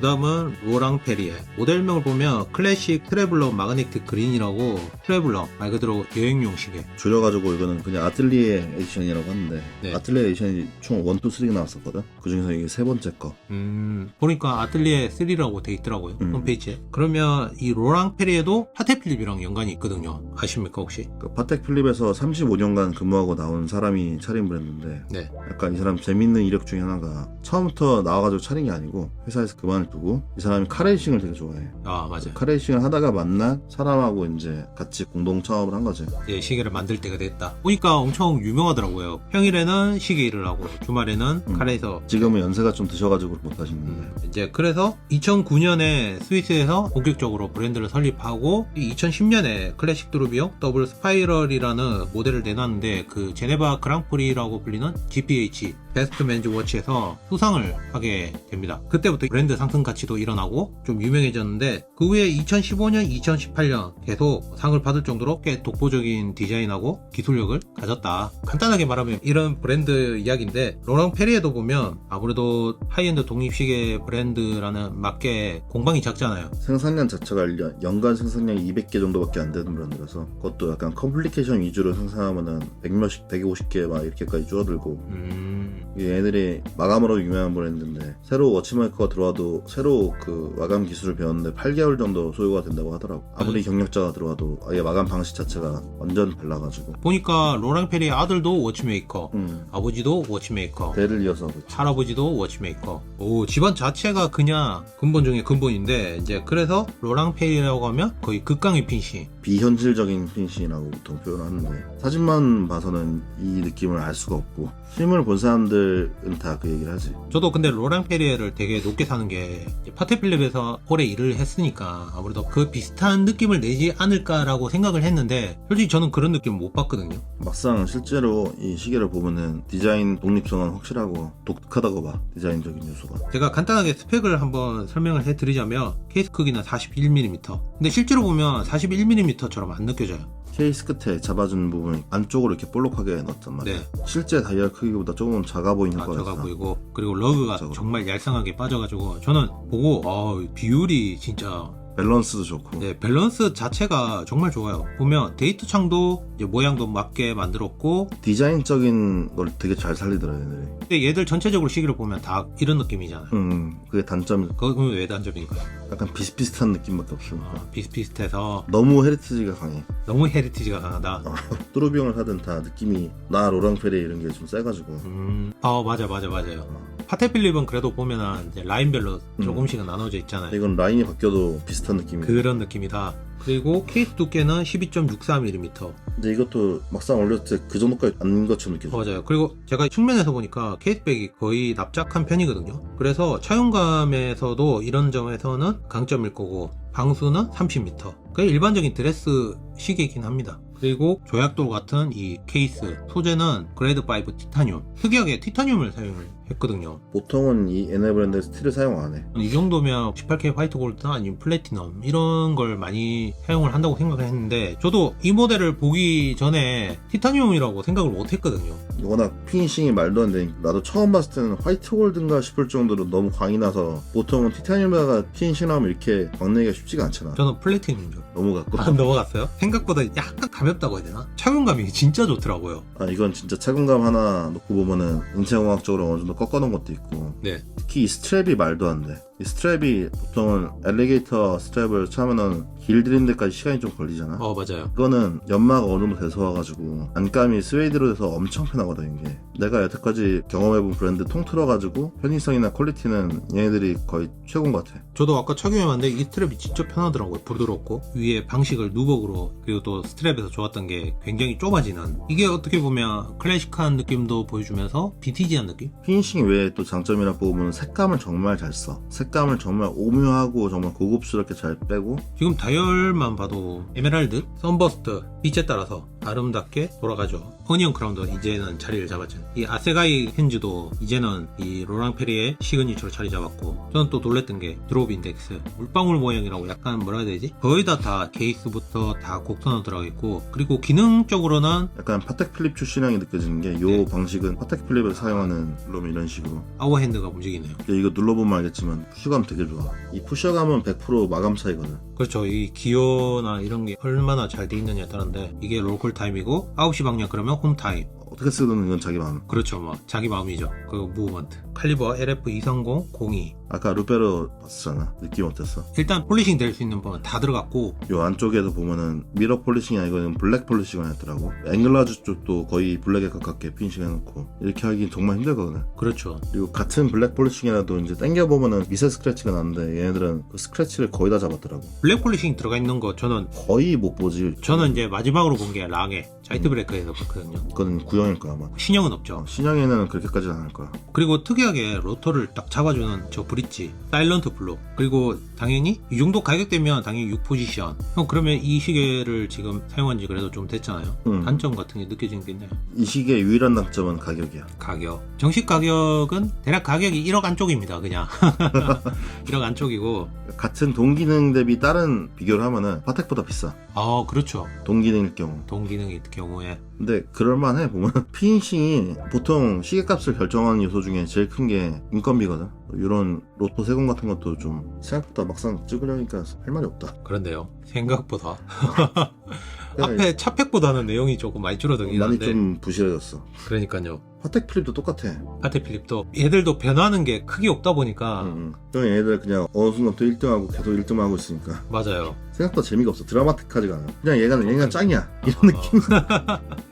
그 다음은 로랑 페리에. 모델명을 보면 클래식 트래블러 마그네틱 그린이라고 트래블러 말 그대로 여행용 시계. 줄여가지고 이거는 그냥 아틀리에 에디션이라고 하는데 네. 아틀리에 에디션이 총 1, 2, 3가 나왔었거든 그 중에서 이게 세 번째 거 음, 보니까 아틀리에 3라고 돼 있더라고요. 음. 홈페이지에. 그러면 이 로랑 페리에도 파테 필립이랑 연관이 있거든요. 아십니까, 혹시? 그 파텍 필립에서 35년간 근무하고 나온 사람이 차린 브랜드인데 네. 약간 이 사람 재밌는 이력 중에 하나가 처음부터 나와가지고 차린 게 아니고 회사에서 그만을 두고 이 사람이 카레이싱을 되게 좋아해 아, 맞아요. 카레이싱을 하다가 만난 사람하고 이제 같이 공동 창업을 한 거지 이제 시계를 만들 때가 됐다. 보니까 엄청 유명하더라고요. 평일에는 시계 일을 하고 주말에는 음. 카레에서 지금은 연세가 좀 드셔가지고 못 하시는데 음, 이제 그래서 2009년에 스위스에서 본격적으로 브랜드를 설립하고 2010년에 클래식 드루비용 더블 스파이럴이라는 모델을 내놨는데 그 제네바 그랑프리라고 불리는 GPH 베스트 맨즈 워치에서 수상을 하게 됩니다. 그때부터 브랜드 상승 가치도 일어나고 좀 유명해졌는데 그 후에 2015년, 2018년 계속 상을 받을 정도로 꽤 독보적인 디자인하고 기술력을 가졌다. 간단하게 말하면 이런 브랜드 이야기인데 로랑 페리에도 보면 아무래도 하이엔드 독립시계 브랜드라는 맞게 공방이 작잖아요. 생산량 자체가 연- 연간 생산량이 200개 정도밖에 안 되는 브랜드라서 그것도 약간 컴플리케이션 위주로 생산하면은 100몇씩 150개 막 이렇게까지 줄어들고 음, 얘네들이 마감으로 유명한 브랜드인데 새로 워치메이커가 들어와도 새로 그 마감 기술을 배웠는데 8개월 정도 소요가 된다고 하더라고 아무리 경력자가 들어와도 아예 마감 방식 자체가 완전 달라가지고 보니까 로랑 페리의 아들도 워치메이커, 음, 아버지도 워치메이커, 대를 이어서 하고 있지. 할아버지도 워치메이커. 오, 집안 자체가 그냥 근본 중에 근본인데, 이제 그래서 로랑페이라고 하면 거의 극강의 핀시. 비현실적인 핀싱이라고 보통 표현하는데 사진만 봐서는 이 느낌을 알 수가 없고 실물 본 사람들은 다 그 얘기를 하지 저도 근데 로랑 페리에를 되게 높게 사는 게 이제 파테필립에서 오래 일을 했으니까 아무래도 그 비슷한 느낌을 내지 않을까라고 생각을 했는데 솔직히 저는 그런 느낌 못 받거든요. 막상 실제로 이 시계를 보면은 디자인 독립성은 확실하고 독특하다고 봐 디자인적인 요소가 제가 간단하게 스펙을 한번 설명을 해드리자면 케이스 크기는 41mm. 근데 실제로 보면 41mm처럼 안 느껴져요. 케이스 끝에 잡아주는 부분이 안쪽으로 이렇게 볼록하게 넣었단 말이야 네. 실제 다이얼 크기보다 조금 작아 보이는 아, 거라서 작아 보이고 그리고 러그가 작아. 정말 얄쌍하게 빠져가지고 저는 보고 어, 비율이 진짜 밸런스도 좋고 네, 밸런스 자체가 정말 좋아요. 보면 데이트 창도 이제 모양도 맞게 만들었고 디자인적인 걸 되게 잘 살리더라 얘네들이 근데 얘들 전체적으로 시기를 보면 다 이런 느낌이잖아요. 음 그게 단점 그건 왜 단점일까요? 약간 비슷비슷한 느낌밖에 없으니까 아, 비슷비슷해서 너무 헤리티지가 강해 너무 헤리티지가 강하다. 뚜루비용을 하든 다 느낌이 나 로랑 페레 이런 게 좀 세가지고 음, 아 맞아 맞아 맞아요. 파테필립은 그래도 보면은 이제 라인별로 음. 조금씩은 나눠져 있잖아요. 이건 라인이 바뀌어도 비슷한 느낌이 그런 느낌이다. 그리고 케이스 두께는 12.64mm. 근데 이것도 막상 올렸을 때 그 정도까지 아닌 것처럼 느껴져 맞아요. 그리고 제가 측면에서 보니까 케이스백이 거의 납작한 편이거든요. 그래서 차용감에서도 이런 점에서는 강점일 거고 방수는 30m. 그게 일반적인 드레스 시계이긴 합니다. 그리고 조약도 같은 이 케이스 소재는 그레이드 5 티타늄. 특이하게 티타늄을 사용을 했거든요. 보통은 이 얘네 브랜드 스틸을 사용 안 해 이 정도면 18K 화이트 골드나 아니면 플래티넘 이런 걸 많이 사용을 한다고 생각을 했는데 저도 이 모델을 보기 전에 티타늄이라고 생각을 못 했거든요. 워낙 피니싱이 말도 안 되니까 나도 처음 봤을 때는 화이트 골든가 싶을 정도로 너무 광이 나서 보통은 티타늄에다가 피니싱 하면 이렇게 광내기가 쉽지가 않잖아 저는 플래티넘인 줄. 너무 갖고 아, 넘어갔어요? 생각보다 약간 가볍다고 해야 되나? 착용감이 진짜 좋더라고요. 아 이건 진짜 착용감 하나 놓고 보면은 인체공학적으로 어느 정도 꺾어놓은 것도 있고 네. 특히 이 스트랩이 말도 안 돼 이 스트랩이 보통은 엘리게이터 스트랩을 차면은 길들이는 데까지 시간이 좀 걸리잖아 어, 맞아요. 이거는 연마가 어느 정도 돼서 와가지고 안감이 스웨이드로 돼서 엄청 편하거든 이게 내가 여태까지 경험해본 브랜드 통틀어가지고 편의성이나 퀄리티는 얘네들이 거의 최고인 것 같아 저도 아까 착용해봤는데 이 스트랩이 진짜 편하더라고요. 부드럽고 위에 방식을 누벅으로 그리고 또 스트랩에서 좋았던 게 굉장히 좁아지는 이게 어떻게 보면 클래식한 느낌도 보여주면서 빈티지한 느낌? 피니싱 외에 또 장점이라 보면 색감을 정말 잘 써 색감을 정말 오묘하고 정말 고급스럽게 잘 빼고 지금 다이얼만 봐도 에메랄드, 선버스트, 빛에 따라서 아름답게 돌아가죠. 허니언 크라운도 이제는 자리를 잡았죠. 이 아세가이 핸즈도 이제는 이 로랑 페리의 시그니처로 자리 잡았고 저는 또 놀랬던 게 드롭 인덱스 물방울 모양이라고 약간 뭐라 해야 되지? 거의 다 다 케이스부터 다 곡선으로 들어가 있고 그리고 기능적으로는 약간 파텍 필립 출신향이 느껴지는 게 이 네. 방식은 파텍 필립을 사용하는 롬 이런 식으로 아워 핸드가 움직이네요. 이거 눌러보면 알겠지만 푸셔감 되게 좋아 이 푸셔감은 100% 마감 차이거든 그렇죠. 이 기어나 이런 게 얼마나 잘 돼 있느냐에 따른데 이게 롤콜 타임이고 9시 방향 그러면 홈 타임. 어떻게 쓰든 이건 자기 마음 그렇죠. 뭐 자기 마음이죠. 그리고 무브먼트. 칼리버 LF230 02. 아까 루페로 봤었잖아 느낌 어땠어? 일단 폴리싱 될 수 있는 부분 다 들어갔고 요 안쪽에도 보면은 미러 폴리싱이 아니고 블랙 폴리싱을 했더라고 앵글라주 쪽도 거의 블랙에 가깝게 피니싱 해놓고 이렇게 하긴 정말 힘들거든 그렇죠. 그리고 같은 블랙 폴리싱이라도 이제 당겨 보면은 미세 스크래치가 나는데 얘네들은 그 스크래치를 거의 다 잡았더라고 블랙 폴리싱 들어가 있는 거 저는 거의 못 보지 저는 이제 마지막으로 본 게 랑의 자이트 브레이크에서 봤거든요. 그건 구형 일 거야 아마 신형은 없죠. 어, 신형에는 그렇게까지는 안 할 거야 그리고 특이하게 로터를 딱 잡아주는 저 브릿지, 사일런트 블록. 그리고 당연히 이 정도 가격대면 당연히 6포지션. 형 그러면 이 시계를 지금 사용한 지 그래도 좀 됐잖아요. 음. 단점 같은 게 느껴지는 게 있나요? 이 시계의 유일한 단점은 가격이야 가격. 정식 가격은 대략 가격이 1억 안쪽입니다. 그냥 1억 안쪽이고. 같은 동기능 대비 다른 비교를 하면은 파텍보다 비싸 아 그렇죠. 동기능일 경우 동기능의 경우에 근데 그럴만해 보면. 피니싱이 보통 시계값을 결정하는 요소 중에 제일 큰 게 인건비거든? 이런 로또 세금 같은 것도 좀 생각보다 막상 찍으려니까 할 말이 없다. 그런데요. 생각보다. 앞에 차팩보다는 내용이 조금 많이 줄어들긴 많이 한데. 좀 부실해졌어. 그러니까요. 파텍 필립도 똑같아. 파테 필립도 얘들도 변하는 게 크게 없다 보니까 응, 응. 얘네들 그냥 어느 순간부터 1등하고 계속 1등만 하고 있으니까. 맞아요. 생각보다 재미가 없어. 드라마틱하지가 않아. 그냥 얘가 얘가 짱이야. 이런 느낌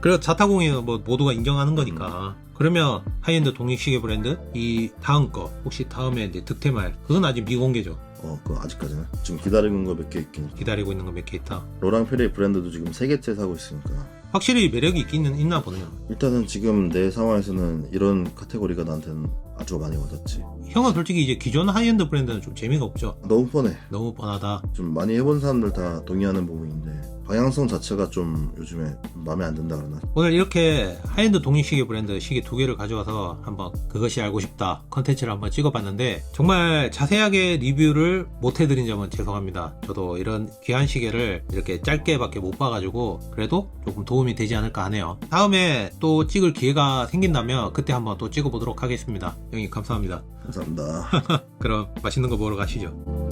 그리고 자타공인은 뭐 모두가 인정하는 거니까. 그러면 하이엔드 독립시계 브랜드 이 다음 거 혹시 다음에 이제 득템할 그건 아직 미공개죠. 어 그거 아직까지는 지금 기다리는 거 몇 개 있긴 기다리고 있는 거 몇 개 있다. 로랑 페리 브랜드도 지금 세 개째 사고 있으니까 확실히 매력이 있기는 있나 보네요. 일단은 지금 내 상황에서는 이런 카테고리가 나한테는 아주 많이 와닿지 형은 솔직히 이제 기존 하이엔드 브랜드는 좀 재미가 없죠. 너무 뻔해 너무 뻔하다. 좀 많이 해본 사람들 다 동의하는 부분인데 방향성 자체가 좀 요즘에 마음에 안 든다 그러나 오늘 이렇게 하이엔드 독립시계 브랜드 시계 두 개를 가져와서 한번 그것이 알고 싶다 컨텐츠를 한번 찍어봤는데 정말 자세하게 리뷰를 못 해드린 점은 죄송합니다. 저도 이런 귀한 시계를 이렇게 짧게밖에 못 봐가지고 그래도 조금 도움이 되지 않을까 하네요. 다음에 또 찍을 기회가 생긴다면 그때 한번 또 찍어보도록 하겠습니다. 형님 감사합니다. 감사합니다 그럼 맛있는 거 먹으러 가시죠.